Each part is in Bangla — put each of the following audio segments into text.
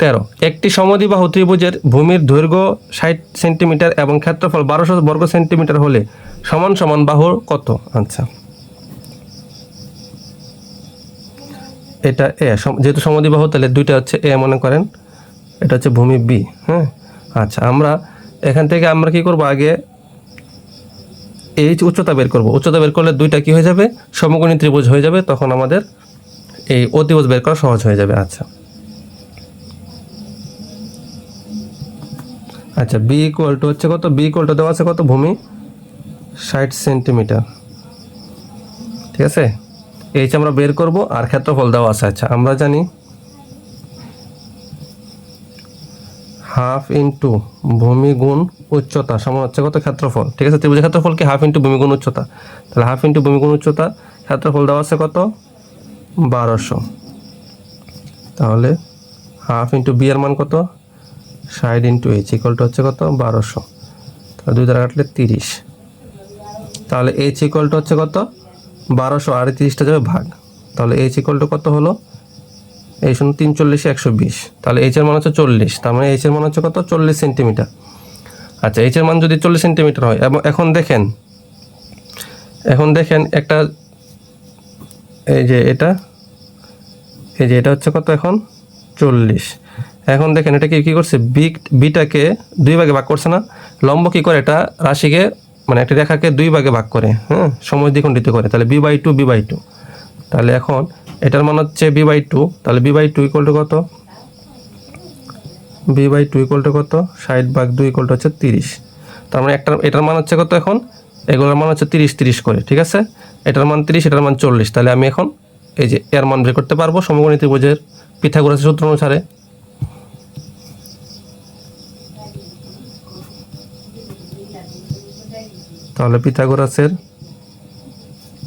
তেরো। একটি সমদ্বিবাহু ত্রিভুজের ভূমির দৈর্ঘ্য ষাট সেন্টিমিটার এবং ক্ষেত্রফল বারোশো বর্গ সেন্টিমিটার হলে সমান সমান বাহুর কত? আচ্ছা। এটা এ যেহেতু সমদ্বিবাহু, তাহলে দুইটা হচ্ছে এ মনে করেন। এটা হচ্ছে ভূমি বি হ্যাঁ? আচ্ছা আমরা এখান থেকে আমরা কি করব আগে? এই উচ্চতা বের করব। উচ্চতা বের করলে দুইটা কি হয়ে যাবে? সমকোণী ত্রিভুজ হয়ে যাবে, তখন আমাদের এই অতিভুজ বের করা সহজ হয়ে যাবে। আচ্ছা। আচ্ছা বি ইকুয়াল টু হচ্ছে কত? বি ইকুয়াল টু দেওয়া আছে কত? ভূমি? ষাট সেন্টিমিটার। ঠিক আছে? এইচ আমরা বের করব আর ক্ষেত্রফল দেওয়া আছে। আচ্ছা আমরা জানি হাফ ইন্টু ভূমি গুণ উচ্চতা সমান হচ্ছে কত? ক্ষেত্রফল। ঠিক আছে? ত্রিভুজের ক্ষেত্রফল কি? হাফ ইন্টু ভূমি গুণ উচ্চতা। তাহলে হাফ ইন্টু ভূমি গুণ উচ্চতা, ক্ষেত্রফল দেওয়া আছে কত? বারোশো। তাহলে হাফ ইন্টু বি এর মান কত? ষাট ইন্টু এইচ ইকুয়ালটা হচ্ছে কত? বারোশো। তাহলে দুই দ্বারা কাটলে তিরিশ। তাহলে এইচ ইকুয়ালটা হচ্ছে কত? বারোশো। আর তিরিশটা যাবে ভাগ। তাহলে এইচ ইকুয়ালটা কত হলো? এই শুনুন তিন চল্লিশে, একশো বিশ। তাহলে এইচের মান হচ্ছে চল্লিশ। তার মানে এইচের মান হচ্ছে কত? চল্লিশ সেন্টিমিটার। আচ্ছা এইচের মান যদি চল্লিশ সেন্টিমিটার হয়, এবং এখন দেখেন এখন দেখেন একটা, এই যে এটা, এই যে এটা হচ্ছে কত এখন? চল্লিশ। এখন দেখেন এটা কি করছে? বি বিটাকে দুই ভাগে ভাগ করছে না? লম্ব কী করে? এটা রাশিকে মানে একটা রেখাকে দুই ভাগে ভাগ করে হ্যাঁ সময় দ্বিখণ্ডিত করে। তাহলে B by two B by two তাহলে এখন এটার মান হচ্ছে বি বাই টু তাহলে B by two equal to কত? B by two equal to কত? ষাট ভাগ দুই ইকুয়াল টু হচ্ছে তিরিশ। তার মানে একটা, এটার মান হচ্ছে কত এখন? এগুলোর মান হচ্ছে তিরিশ তিরিশ করে, ঠিক আছে? এটার মান তিরিশ, এটার মান চল্লিশ। তাহলে আমি এখন এই যে এর মান বের করতে পারব সমগণিত ত্রিভুজের পিথাগোরাসের সূত্র অনুসারে। তাহলে পিথাগোরাসের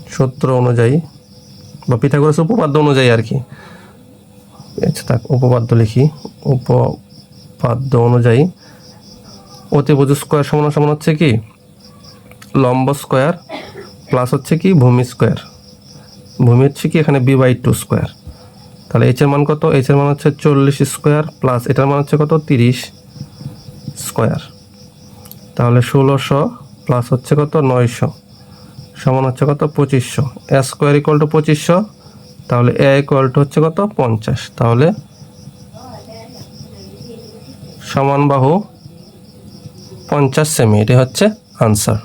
সূত্র অনুযায়ী বা পিথাগোরাসের উপপাদ্য অনুযায়ী আর কি। আচ্ছা থাক উপপাদ্য লিখি। উপপাদ্য অনুযায়ী অতিভুজ স্কোয়ার সমান সমান হচ্ছে কি? লম্ব স্কোয়ার প্লাস হচ্ছে কি? ভূমি স্কোয়ার। ভূমি হচ্ছে কি? এখানে বি বাই টু স্কোয়ার। তাহলে এইচের মান কত? এইচের মান হচ্ছে চল্লিশ স্কোয়ার প্লাস এটার মান হচ্ছে কত? তিরিশ স্কোয়ার। তাহলে ষোলোশো প্লাস হচ্ছে কত? নয়শো। সমান হচ্ছে কত? পঁচিশশো। এ স্কোয়ার ইকুয়াল টু পঁচিশশো, তাহলে এ ইকুয়াল টু হচ্ছে কত? পঞ্চাশ। তাহলে সমান বাহু পঞ্চাশ সেমি এটি হচ্ছে আনসার